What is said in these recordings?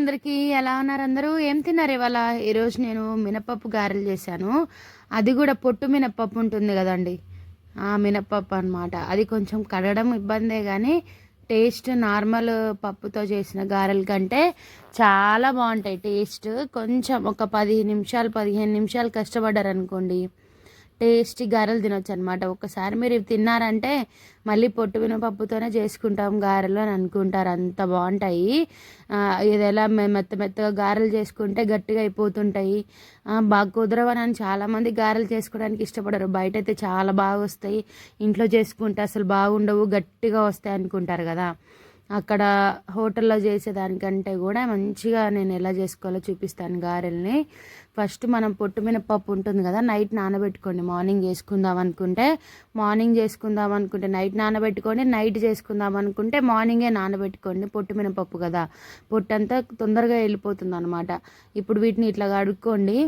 అందరికీ ఎలా ఉన్నారు అందరూ? ఏం తిన్నారు ఇవాళ? ఈరోజు నేను మినపప్పు గారెలు చేశాను. అది కూడా పొట్టు మినపప్పు ఉంటుంది కదండి. ఆ మినపప్పు అనమాట అది కొంచెం కడగడం ఇబ్బందే కానీ టేస్ట్ నార్మల్ పప్పుతో చేసిన గారెల కంటే చాలా బాగుంటాయి టేస్ట్. కొంచెం ఒక పది నిమిషాలు పదిహేను నిమిషాలు కష్టపడ్డారనుకోండి టేస్టీ గారెలు తినొచ్చు అనమాట ఒకసారి మీరు ఇవి తిన్నారంటే మళ్ళీ పొట్టు మినపప్పుతోనే చేసుకుంటాం గారెలు అని అనుకుంటారు. అంత బాగుంటాయి. ఇదేలా ఇది ఎలా మెత్త మెత్తగా గారెలు చేసుకుంటే గట్టిగా అయిపోతుంటాయి. బాగా కుదరవని అని చాలామంది గారెలు చేసుకోవడానికి ఇష్టపడరు. బయట అయితే చాలా బాగా వస్తాయి. ఇంట్లో చేసుకుంటే అసలు బాగుండవు గట్టిగా వస్తాయి అనుకుంటారు కదా. అక్కడ హోటల్లో చేసేదానికంటే కూడా మంచిగా నేను ఎలా చేసుకోవాలో చూపిస్తాను గారెల్ని. ఫస్ట్ మనం పొట్టు మినపప్పు ఉంటుంది కదా నైట్ నానబెట్టుకోండి. మార్నింగ్ చేసుకుందాం అనుకుంటే మార్నింగ్ చేసుకుందాం అనుకుంటే నైట్ నానబెట్టుకోండి నైట్ చేసుకుందాం అనుకుంటే మార్నింగే నానబెట్టుకోండి పొట్టు మినపప్పు కదా. పొట్టు అంతా తొందరగా వెళ్ళిపోతుంది అనమాట ఇప్పుడు వీటిని ఇట్లా కడుక్కోండి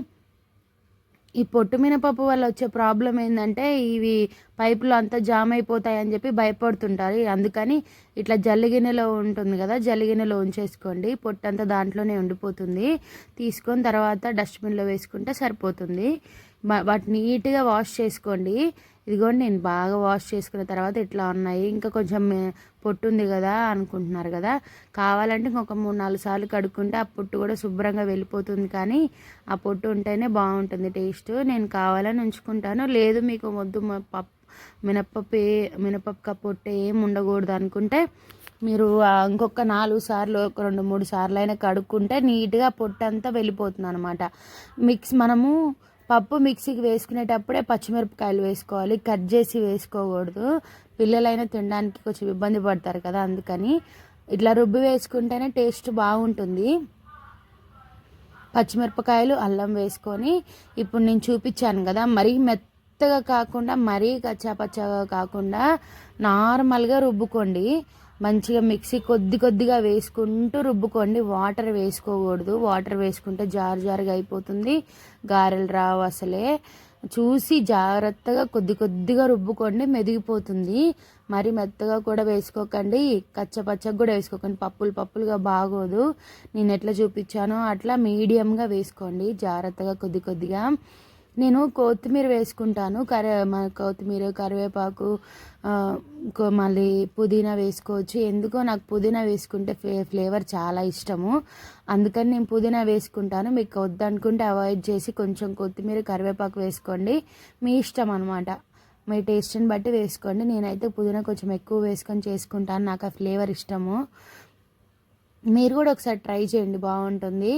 ఈ పొట్టు మినపప్పు వల్ల వచ్చే ప్రాబ్లం ఏంటంటే ఇవి పైపులు అంతా జామ్ అయిపోతాయి అని చెప్పి భయపడుతుంటారు. అందుకని ఇట్లా జల్లి ఉంటుంది కదా జల్లి ఉంచేసుకోండి. పొట్టు అంతా దాంట్లోనే ఉండిపోతుంది. తీసుకొని తర్వాత డస్ట్బిన్లో వేసుకుంటే సరిపోతుంది. వాటిని నీట్గా వాష్ చేసుకోండి. ఇదిగోండి నేను బాగా వాష్ చేసుకున్న తర్వాత ఇట్లా ఉన్నాయి. ఇంకా కొంచెం పొట్టు ఉంది కదా అనుకుంటున్నారు కదా. కావాలంటే ఇంకొక మూడు నాలుగు సార్లు కడుక్కుంటే ఆ పొట్టు కూడా శుభ్రంగా వెళ్ళిపోతుంది కానీ ఆ పొట్టు ఉంటేనే బాగుంటుంది టేస్ట్. నేను కావాలని ఉంచుకుంటాను. లేదు మీకు వద్దు పప్పు మినప్పప్పు ఏ- మినపప్పు పొట్టు ఏం ఉండకూడదు అనుకుంటే మీరు ఇంకొక నాలుగు సార్లు ఒక రెండు మూడు సార్లు అయినా కడుక్కుంటే నీట్గా పొట్టు అంతా వెళ్ళిపోతుంది అనమాట మిక్స్ మనము పప్పు మిక్సీకి వేసుకునేటప్పుడే పచ్చిమిరపకాయలు వేసుకోవాలి. కట్ చేసి వేసుకోకూడదు. పిల్లలైనా తినడానికి కొంచెం ఇబ్బంది పడతారు కదా అందుకని ఇట్లా రుబ్బి వేసుకుంటేనే టేస్ట్ బాగుంటుంది. పచ్చిమిరపకాయలు అల్లం వేసుకొని ఇప్పుడు నేను చూపించాను కదా మరీ మెత్తగా కాకుండా మరీ కచ్చాపచ్చాగా కాకుండా నార్మల్గా రుబ్బుకోండి. మంచిగా మిక్సీ కొద్ది కొద్దిగా వేసుకుంటూ రుబ్బుకోండి. వాటర్ వేసుకోకూడదు. వాటర్ వేసుకుంటే జారు జారుగా అయిపోతుంది. గారెలు రావు అసలే. చూసి జాగ్రత్తగా కొద్ది కొద్దిగా రుబ్బుకోండి మెదిగిపోతుంది. మరి మెత్తగా కూడా వేసుకోకండి. కచ్చపచ్చగా కూడా వేసుకోకండి. పప్పులు పప్పులుగా బాగోదు. నేను ఎట్లా చూపించానో అట్లా మీడియంగా వేసుకోండి. జాగ్రత్తగా కొద్ది కొద్దిగా. నేను కొత్తిమీర వేసుకుంటాను కరే మన కొత్తిమీర కరివేపాకు మళ్ళీ పుదీనా వేసుకోవచ్చు. ఎందుకో నాకు పుదీనా వేసుకుంటే ఫ్లే ఫ్లేవర్ చాలా ఇష్టము. అందుకని నేను పుదీనా వేసుకుంటాను. మీకు వద్దనుకుంటే అవాయిడ్ చేసి కొంచెం కొత్తిమీర కరివేపాకు వేసుకోండి. మీ ఇష్టం అనమాట మీ టేస్ట్ని బట్టి వేసుకోండి. నేనైతే పుదీనా కొంచెం ఎక్కువ వేసుకొని చేసుకుంటాను. నాకు ఆ ఫ్లేవర్ ఇష్టము. మీరు కూడా ఒకసారి ట్రై చేయండి. బాగుంటుంది.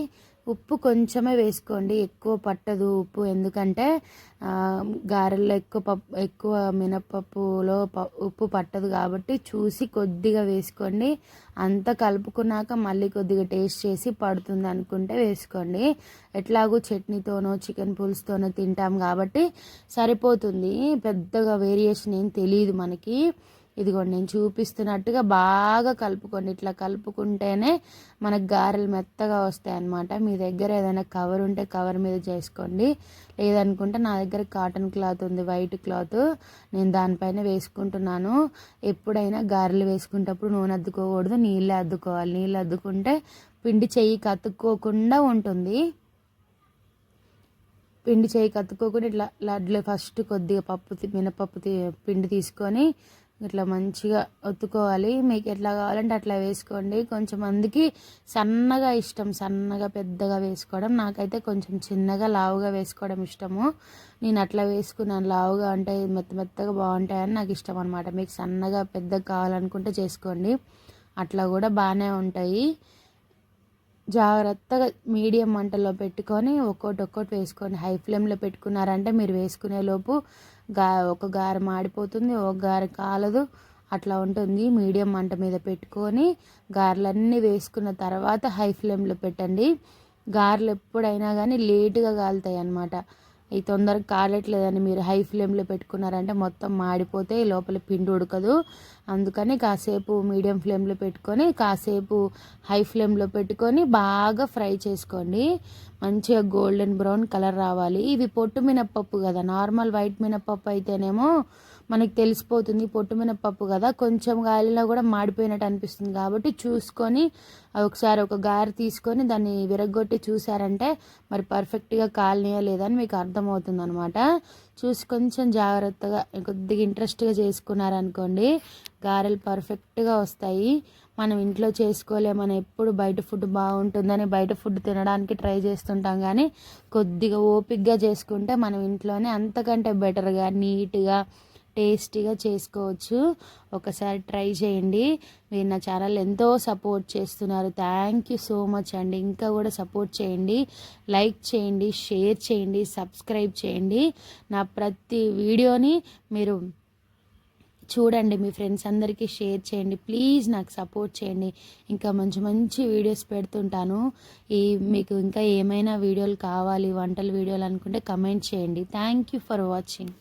ఉప్పు కొంచెమే వేసుకోండి. ఎక్కువ పట్టదు ఉప్పు. ఎందుకంటే గారెల్లో ఎక్కువ పప్పు ఎక్కువ మినపప్పులో ప- ఉప్పు పట్టదు కాబట్టి చూసి కొద్దిగా వేసుకోండి. అంతా కలుపుకున్నాక మళ్ళీ కొద్దిగా టేస్ట్ చేసి పడుతుంది అనుకుంటే వేసుకోండి. ఎట్లాగూ చట్నీతోనో చికెన్ పులుసుతోనో తింటాం కాబట్టి సరిపోతుంది. పెద్దగా వేరియేషన్ ఏం తెలియదు మనకి. ఇదిగోండి నేను చూపిస్తున్నట్టుగా బాగా కలుపుకోండి. ఇట్లా కలుపుకుంటేనే మనకు గారెలు మెత్తగా వస్తాయి అన్నమాట. మీ దగ్గర ఏదైనా కవర్ ఉంటే కవర్ మీద చేసుకోండి. లేదనుకుంటే నా దగ్గర కాటన్ క్లాత్ ఉంది వైట్ క్లాత్. నేను దానిపైన వేసుకుంటున్నాను. ఎప్పుడైనా గారెలు వేసుకునేటప్పుడు నూనె అద్దుకోకూడదు నీళ్ళు అద్దుకోవాలి. నీళ్ళు అద్దుకుంటే పిండి చెయ్యి కత్తుక్కోకుండా ఉంటుంది. పిండి చేయి కత్తుకోకుండా ఇట్లా లడ్లు ఫస్ట్ కొద్దిగా పప్పు మినపప్పు పిండి తీసుకొని ఇట్లా మంచిగా ఒత్తుకోవాలి. మీకు ఎట్లా కావాలంటే అట్లా వేసుకోండి. కొంచెం మందికి సన్నగా ఇష్టం. సన్నగా పెద్దగా వేసుకోవడం నాకైతే కొంచెం చిన్నగా లావుగా వేసుకోవడం ఇష్టము. నేను అట్లా వేసుకున్నాను. లావుగా అంటే మెత్త మెత్తగా బాగుంటాయని నాకు ఇష్టం అనమాట మీకు సన్నగా పెద్దగా కావాలనుకుంటే చేసుకోండి. అట్లా కూడా బాగానే ఉంటాయి. జాగ్రత్తగా మీడియం మంటలో పెట్టుకొని ఒక్కోటి ఒక్కోటి వేసుకోండి. హై ఫ్లేమ్లో పెట్టుకున్నారంటే మీరు వేసుకునే లోపు గా ఒక గారి మాడిపోతుంది ఒక గారి కాలదు. అట్లా ఉంటుంది. మీడియం మంట మీద పెట్టుకొని గారెలన్నీ వేసుకున్న తర్వాత హై ఫ్లేమ్లో పెట్టండి. గారెలు ఎప్పుడైనా కానీ లేటుగా కాలుతాయి అన్నమాట ఈ తొందరగా కాలట్లేదని మీరు హై ఫ్లేమ్లో పెట్టుకున్నారంటే మొత్తం మాడిపోతే లోపల పిండి ఉడకదు. అందుకని కాసేపు మీడియం ఫ్లేమ్లో పెట్టుకొని కాసేపు హై ఫ్లేమ్లో పెట్టుకొని బాగా ఫ్రై చేసుకోండి. మంచిగా గోల్డెన్ బ్రౌన్ కలర్ రావాలి. ఇవి పొట్టు మినప్పప్పు కదా నార్మల్ వైట్ మినప్పప్పు అయితేనేమో మనకి తెలిసిపోతుంది పొట్టు మినపప్పు కదా కొంచెం గాలిలో కూడా మాడిపోయినట్టు అనిపిస్తుంది. కాబట్టి చూసుకొని ఒకసారి ఒక గారి తీసుకొని దాన్ని విరగొట్టి చూసారంటే మరి పర్ఫెక్ట్గా కాలనీయా లేదని మీకు అర్థమవుతుంది అనమాట చూసి కొంచెం జాగ్రత్తగా కొద్దిగా ఇంట్రెస్ట్గా చేసుకున్నారనుకోండి గారెలు పర్ఫెక్ట్గా వస్తాయి. మనం ఇంట్లో చేసుకోలేమని ఎప్పుడు బయట ఫుడ్ బాగుంటుందని బయట ఫుడ్ తినడానికి ట్రై చేస్తుంటాం కానీ కొద్దిగా ఓపిక్గా చేసుకుంటే మనం ఇంట్లోనే అంతకంటే బెటర్గా నీట్గా టేస్టీగా చేసుకోవచ్చు. ఒకసారి ట్రై చేయండి. మీరు నా ఛానల్ ఎంతో సపోర్ట్ చేస్తున్నారు. థ్యాంక్ యూ సో మచ్ అండి. ఇంకా కూడా సపోర్ట్ చేయండి. లైక్ చేయండి షేర్ చేయండి సబ్స్క్రైబ్ చేయండి. నా ప్రతి వీడియోని మీరు చూడండి. మీ ఫ్రెండ్స్ అందరికీ షేర్ చేయండి. ప్లీజ్ నాకు సపోర్ట్ చేయండి. ఇంకా మంచి మంచి వీడియోస్ పెడుతుంటాను. ఈ మీకు ఇంకా ఏమైనా వీడియోలు కావాలి వంటల వీడియోలు అనుకుంటే కమెంట్ చేయండి. Thank you for watching.